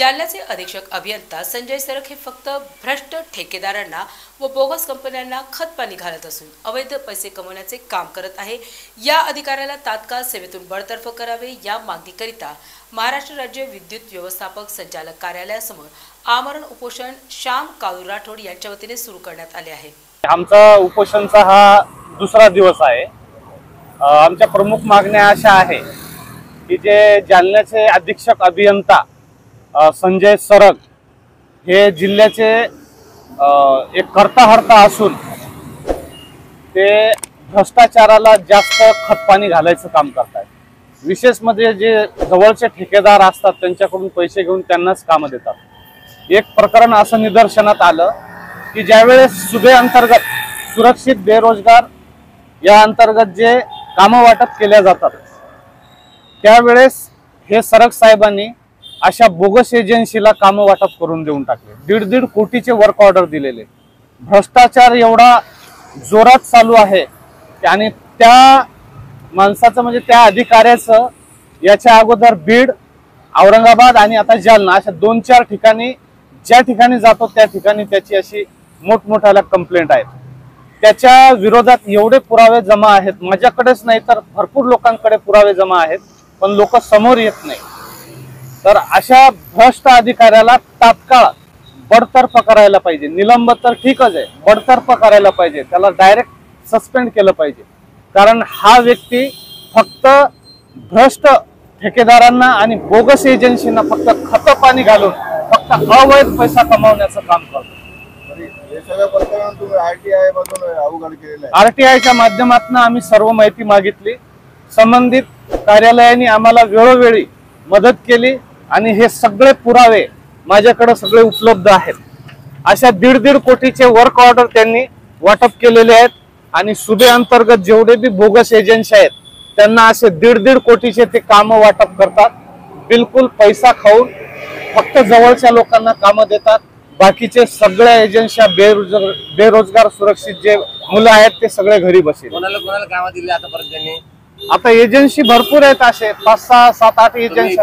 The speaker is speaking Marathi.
जालन्याचे अधीक्षक अभियंता संजय सरक हे फक्त भ्रष्ट ठेकेदारांना व बोगस कंपन्यांना खतपाणी घालत असून अवैध पैसे कमवण्याचे काम करत आहे. या अधिकाऱ्याला तात्काळ सेवेतून बडतर्फ करावे या मागणीकरिता महाराष्ट्र राज्य विद्युत व्यवस्थापक संचालक कार्यालयासमोर आमरण उपोषण श्याम काळू राठोड यांच्या वतीने सुरू करण्यात आले आहे. आमचा उपोषणचा हा दुसरा दिवस आहे. आमच्या प्रमुख मागण्या अशा आहे की जे जालन्याचे अधीक्षक अभियंता संजय सरग हे जिल्ह्याचे एक कर्ताहर्ता असून ते भ्रष्टाचाराला जास्त खतपाणी घालायचं काम करतात विशेष म्हणजे जे जवळचे ठेकेदार असतात त्यांच्याकडून पैसे घेऊन त्यांनाच कामं देतात. एक प्रकरण असं निदर्शनात आलं की ज्यावेळेस सुबे अंतर्गत सुरक्षित बेरोजगार या अंतर्गत जे कामं वाटप केल्या जातात त्यावेळेस हे सरक साहेबांनी अशा बोगस एजन्सीला कामं वाटप करून देऊन टाकले. दीड दीड कोटीचे वर्क ऑर्डर दिलेले. भ्रष्टाचार एवढा जोरात चालू आहे आणि त्या माणसाचं म्हणजे त्या अधिकाऱ्याचं याच्या अगोदर बीड औरंगाबाद आणि आता जालना अशा दोन चार ठिकाणी ज्या ठिकाणी जातो त्या ठिकाणी त्याची अशी मोठमोठ्याला कंप्लेंट आहेत. त्याच्या विरोधात एवढे पुरावे जमा आहेत. माझ्याकडेच नाही तर भरपूर लोकांकडे पुरावे जमा आहेत पण लोक समोर येत नाही. तर अशा भ्रष्ट अधिकाऱ्याला तात्काळ बडतर्फ करायला पाहिजे. निलंबन तर ठीकच आहे. बडतर्फ करायला पाहिजे. त्याला डायरेक्ट सस्पेंड केलं पाहिजे. कारण हा व्यक्ती फक्त भ्रष्ट ठेकेदारांना आणि बोगस एजन्सींना फक्त खत पाणी घालून फक्त अवैध पैसा कमावण्याचं काम करतो. हे आरटीआयच्या माध्यमातून आम्ही सर्व माहिती मागितली. संबंधित कार्यालयाने आम्हाला वेळोवेळी मदत केली. आणि हे सगळे पुरावे माझ्याकडे सगळे उपलब्ध आहेत. अशा दीड दीड कोटीचे वर्क ऑर्डर त्यांनी वाटप केलेले आहेत आणि सुबे अंतर्गत जेवढे बी बोगस एजन्सी आहेत त्यांना असे दीड दीड कोटीचे ते कामं वाटप करतात. बिलकुल पैसा खाऊन फक्त जवळच्या लोकांना कामं देतात. बाकीचे सगळ्या एजन्स्या बेरोजगार बेरोजगार सुरक्षित जे मुलं आहेत ते सगळे घरी बसेल. कोणाला कोणाला कामं दिली आतापर्यंत त्यांनी? आता एजन्सी भरपूर आहेत असे पाच सहा सात आठ एजन्सी